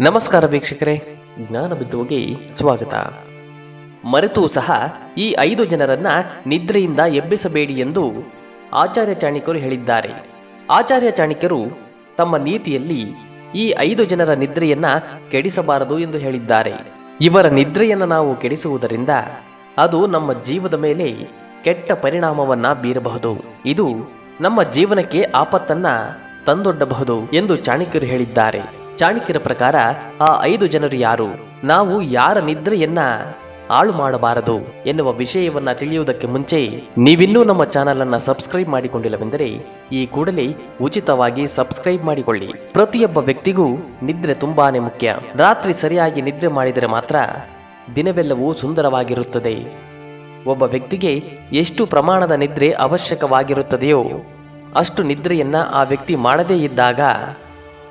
ನಮಸ್ಕಾರ ವೀಕ್ಷಕರೇ, ಜ್ಞಾನ ಬಿದ್ದುವಿಗೆ ಸ್ವಾಗತ. ಮರೆತೂ ಸಹ ಈ ಐದು ಜನರನ್ನ ನಿದ್ರೆಯಿಂದ ಎಬ್ಬಿಸಬೇಡಿ ಎಂದು ಆಚಾರ್ಯ ಚಾಣಿಕರು ಹೇಳಿದ್ದಾರೆ. ಆಚಾರ್ಯ ಚಾಣಕ್ಯರು ತಮ್ಮ ನೀತಿಯಲ್ಲಿ ಈ ಐದು ಜನರ ನಿದ್ರೆಯನ್ನ ಕೆಡಿಸಬಾರದು ಎಂದು ಹೇಳಿದ್ದಾರೆ. ಇವರ ನಿದ್ರೆಯನ್ನು ನಾವು ಕೆಡಿಸುವುದರಿಂದ ಅದು ನಮ್ಮ ಜೀವದ ಮೇಲೆ ಕೆಟ್ಟ ಪರಿಣಾಮವನ್ನ ಬೀರಬಹುದು. ಇದು ನಮ್ಮ ಜೀವನಕ್ಕೆ ಆಪತ್ತನ್ನ ತಂದೊಡ್ಡಬಹುದು ಎಂದು ಚಾಣಕ್ಯರು ಹೇಳಿದ್ದಾರೆ. ಚಾಣಕ್ಯರ ಪ್ರಕಾರ ಆ ಐದು ಜನರು ಯಾರು? ನಾವು ಯಾರ ನಿದ್ರೆಯನ್ನ ಹಾಳು ಮಾಡಬಾರದು ಎನ್ನುವ ವಿಷಯವನ್ನ ತಿಳಿಯುವುದಕ್ಕೆ ಮುಂಚೆ ನೀವಿನ್ನೂ ನಮ್ಮ ಚಾನಲ್ ಅನ್ನ ಸಬ್ಸ್ಕ್ರೈಬ್ ಮಾಡಿಕೊಂಡಿಲ್ಲವೆಂದರೆ ಈ ಕೂಡಲೇ ಉಚಿತವಾಗಿ ಸಬ್ಸ್ಕ್ರೈಬ್ ಮಾಡಿಕೊಳ್ಳಿ. ಪ್ರತಿಯೊಬ್ಬ ವ್ಯಕ್ತಿಗೂ ನಿದ್ರೆ ತುಂಬಾನೇ ಮುಖ್ಯ. ರಾತ್ರಿ ಸರಿಯಾಗಿ ನಿದ್ರೆ ಮಾಡಿದರೆ ಮಾತ್ರ ದಿನವೆಲ್ಲವೂ ಸುಂದರವಾಗಿರುತ್ತದೆ. ಒಬ್ಬ ವ್ಯಕ್ತಿಗೆ ಎಷ್ಟು ಪ್ರಮಾಣದ ನಿದ್ರೆ ಅವಶ್ಯಕವಾಗಿರುತ್ತದೆಯೋ ಅಷ್ಟು ನಿದ್ರೆಯನ್ನ ಆ ವ್ಯಕ್ತಿ ಮಾಡದೇ ಇದ್ದಾಗ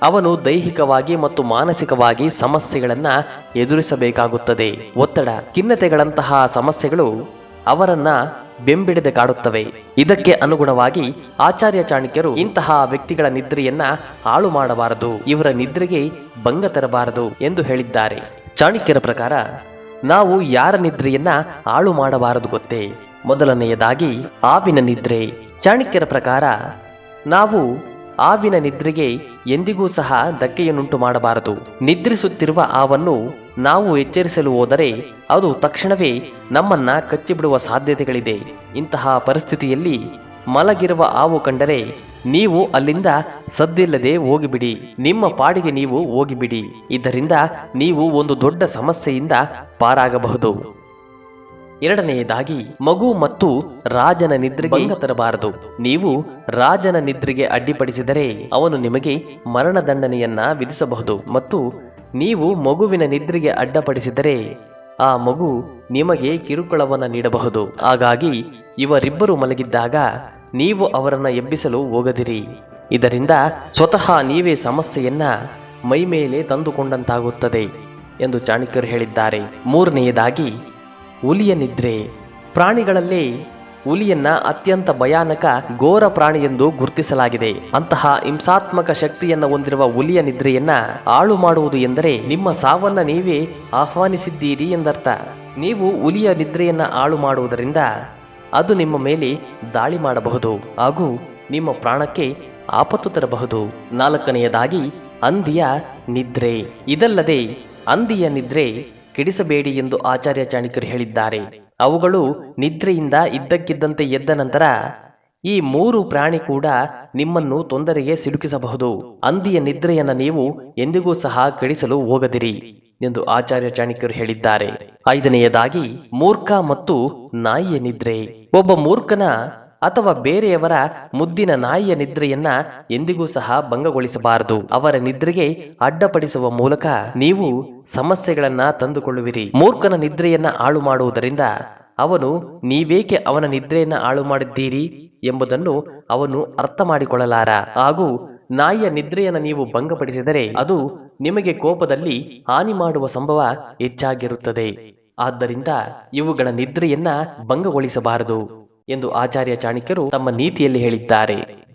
ಅವನು ದೈಹಿಕವಾಗಿ ಮತ್ತು ಮಾನಸಿಕವಾಗಿ ಸಮಸ್ಯೆಗಳನ್ನ ಎದುರಿಸಬೇಕಾಗುತ್ತದೆ. ಒತ್ತಡ, ಖಿನ್ನತೆಗಳಂತಹ ಸಮಸ್ಯೆಗಳು ಅವರನ್ನ ಬೆಂಬಿಡದೆ ಕಾಡುತ್ತವೆ. ಇದಕ್ಕೆ ಅನುಗುಣವಾಗಿ ಆಚಾರ್ಯ ಚಾಣಕ್ಯರು ಇಂತಹ ವ್ಯಕ್ತಿಗಳ ನಿದ್ರೆಯನ್ನ ಹಾಳು ಮಾಡಬಾರದು, ಇವರ ನಿದ್ರೆಗೆ ಭಂಗ ತರಬಾರದು ಎಂದು ಹೇಳಿದ್ದಾರೆ. ಚಾಣಕ್ಯರ ಪ್ರಕಾರ ನಾವು ಯಾರ ನಿದ್ರೆಯನ್ನ ಹಾಳು ಮಾಡಬಾರದು ಗೊತ್ತೇ? ಮೊದಲನೆಯದಾಗಿ ಆವಿನ ನಿದ್ರೆ. ಚಾಣಕ್ಯರ ಪ್ರಕಾರ ನಾವು ಆವಿನ ನಿದ್ರೆಗೆ ಎಂದಿಗೂ ಸಹ ಧಕ್ಕೆಯನ್ನುಂಟು ಮಾಡಬಾರದು. ನಿದ್ರಿಸುತ್ತಿರುವ ಆವನ್ನು ನಾವು ಎಚ್ಚರಿಸಲು ಹೋದರೆ ಅದು ತಕ್ಷಣವೇ ನಮ್ಮನ್ನ ಕಚ್ಚಿಬಿಡುವ ಸಾಧ್ಯತೆಗಳಿದೆ. ಇಂತಹ ಪರಿಸ್ಥಿತಿಯಲ್ಲಿ ಮಲಗಿರುವ ಆವು ಕಂಡರೆ ನೀವು ಅಲ್ಲಿಂದ ಸದ್ದಿಲ್ಲದೆ ಹೋಗಿಬಿಡಿ. ನಿಮ್ಮ ಪಾಡಿಗೆ ನೀವು ಹೋಗಿಬಿಡಿ. ಇದರಿಂದ ನೀವು ಒಂದು ದೊಡ್ಡ ಸಮಸ್ಯೆಯಿಂದ ಪಾರಾಗಬಹುದು. ಎರಡನೆಯದಾಗಿ ಮಗು ಮತ್ತು ರಾಜನ ನಿದ್ರೆಗೆ ಭಂಗ ತರಬಾರದು. ನೀವು ರಾಜನ ನಿದ್ರೆಗೆ ಅಡ್ಡಿಪಡಿಸಿದರೆ ಅವನು ನಿಮಗೆ ಮರಣದಂಡನೆಯನ್ನ ವಿಧಿಸಬಹುದು ಮತ್ತು ನೀವು ಮಗುವಿನ ನಿದ್ರೆಗೆ ಅಡ್ಡಪಡಿಸಿದರೆ ಆ ಮಗು ನಿಮಗೆ ಕಿರುಕುಳವನ್ನ ನೀಡಬಹುದು. ಹಾಗಾಗಿ ಇವರಿಬ್ಬರು ಮಲಗಿದ್ದಾಗ ನೀವು ಅವರನ್ನ ಎಬ್ಬಿಸಲು ಹೋಗದಿರಿ. ಇದರಿಂದ ಸ್ವತಃ ನೀವೇ ಸಮಸ್ಯೆಯನ್ನ ಮೈಮೇಲೆ ತಂದುಕೊಂಡಂತಾಗುತ್ತದೆ ಎಂದು ಚಾಣಕ್ಯರು ಹೇಳಿದ್ದಾರೆ. ಮೂರನೆಯದಾಗಿ ಹುಲಿಯ ನಿದ್ರೆ. ಪ್ರಾಣಿಗಳಲ್ಲಿ ಹುಲಿಯನ್ನ ಅತ್ಯಂತ ಭಯಾನಕ ಘೋರ ಪ್ರಾಣಿ ಎಂದು ಗುರುತಿಸಲಾಗಿದೆ. ಅಂತಹ ಹಿಂಸಾತ್ಮಕ ಶಕ್ತಿಯನ್ನ ಹೊಂದಿರುವ ಹುಲಿಯ ನಿದ್ರೆಯನ್ನ ಹಾಳು ಮಾಡುವುದು ಎಂದರೆ ನಿಮ್ಮ ಸಾವನ್ನ ನೀವೇ ಆಹ್ವಾನಿಸಿದ್ದೀರಿ ಎಂದರ್ಥ. ನೀವು ಹುಲಿಯ ನಿದ್ರೆಯನ್ನ ಹಾಳು ಮಾಡುವುದರಿಂದ ಅದು ನಿಮ್ಮ ಮೇಲೆ ದಾಳಿ ಮಾಡಬಹುದು ಹಾಗೂ ನಿಮ್ಮ ಪ್ರಾಣಕ್ಕೆ ಆಪತ್ತು ತರಬಹುದು. ನಾಲ್ಕನೆಯದಾಗಿ ಹಂದಿಯ ನಿದ್ರೆ. ಇದಲ್ಲದೆ ಅಂದಿಯ ನಿದ್ರೆ ಕೆಡಿಸಬೇಡಿ ಎಂದು ಆಚಾರ್ಯ ಚಾಣಕ್ಯರು ಹೇಳಿದ್ದಾರೆ. ಅವುಗಳು ನಿದ್ರೆಯಿಂದ ಇದ್ದಕ್ಕಿದ್ದಂತೆ ಎದ್ದ ನಂತರ ಈ ಮೂರು ಪ್ರಾಣಿ ಕೂಡ ನಿಮ್ಮನ್ನು ತೊಂದರೆಗೆ ಸಿಲುಕಿಸಬಹುದು. ಅಂದಿಯ ನಿದ್ರೆಯನ್ನು ನೀವು ಎಂದಿಗೂ ಸಹ ಕೆಡಿಸಲು ಹೋಗದಿರಿ ಎಂದು ಆಚಾರ್ಯ ಚಾಣಕ್ಯರು ಹೇಳಿದ್ದಾರೆ. ಐದನೆಯದಾಗಿ ಮೂರ್ಖ ಮತ್ತು ನಾಯಿಯ ನಿದ್ರೆ. ಒಬ್ಬ ಮೂರ್ಖನ ಅಥವಾ ಬೇರೆಯವರ ಮುದ್ದಿನ ನಾಯಿಯ ನಿದ್ರೆಯನ್ನ ಎಂದಿಗೂ ಸಹ ಭಂಗಗೊಳಿಸಬಾರದು. ಅವರ ನಿದ್ರೆಗೆ ಅಡ್ಡಪಡಿಸುವ ಮೂಲಕ ನೀವು ಸಮಸ್ಯೆಗಳನ್ನ ತಂದುಕೊಳ್ಳುವಿರಿ. ಮೂರ್ಖನ ನಿದ್ರೆಯನ್ನ ಹಾಳು ಮಾಡುವುದರಿಂದ ಅವನು ನೀವೇಕೆ ಅವನ ನಿದ್ರೆಯನ್ನ ಹಾಳು ಮಾಡಿದ್ದೀರಿ ಎಂಬುದನ್ನು ಅವನು ಅರ್ಥ ಮಾಡಿಕೊಳ್ಳಲಾರ ಹಾಗೂ ನಾಯಿಯ ನಿದ್ರೆಯನ್ನು ನೀವು ಭಂಗಪಡಿಸಿದರೆ ಅದು ನಿಮಗೆ ಕೋಪದಲ್ಲಿ ಹಾನಿ ಮಾಡುವ ಸಂಭವ ಹೆಚ್ಚಾಗಿರುತ್ತದೆ. ಆದ್ದರಿಂದ ಇವುಗಳ ನಿದ್ರೆಯನ್ನ ಭಂಗಗೊಳಿಸಬಾರದು. ಎಂದು ಆಚಾರ್ಯ ಚಾಣಕ್ಯರು ತಮ್ಮ ನೀತಿಯಲ್ಲಿ ಹೇಳಿದ್ದಾರೆ.